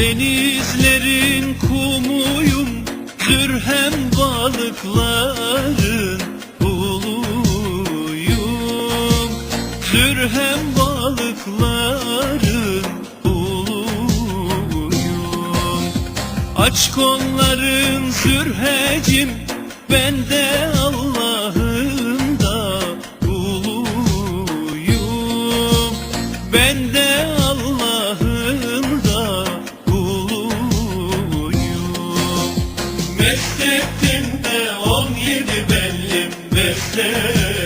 Denizlerin kumuyum Zürhem balıkların uluyum Zürhem balıkların uluyum Aç kolların zürhecim Ben Meslektimde on yedi bellim meslektim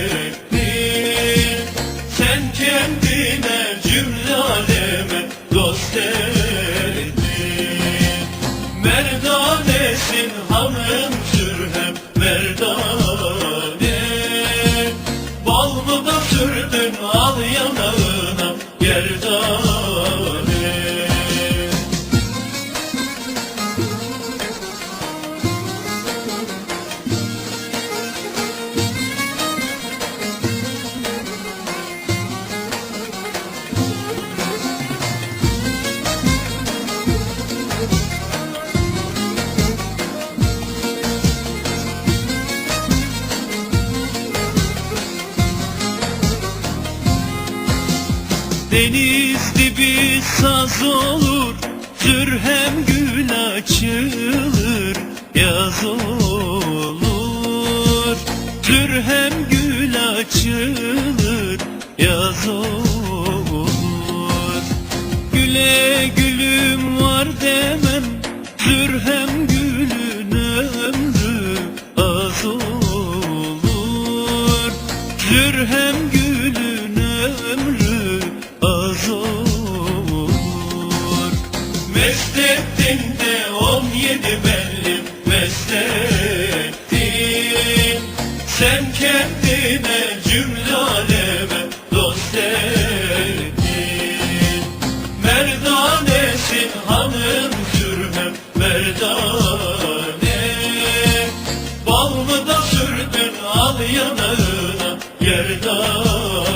Deniz dibi saz olur Zürhem gül açılır Yaz olur. Zürhem gül açılır Yaz olur. Güle gülüm var demem Zürhem gülün yedi bellim meslettin Sen kendine cümle aleme dost ettin Merdanesin hanım sürmem merdane. Bal mı da sürdün al yanağına gerdane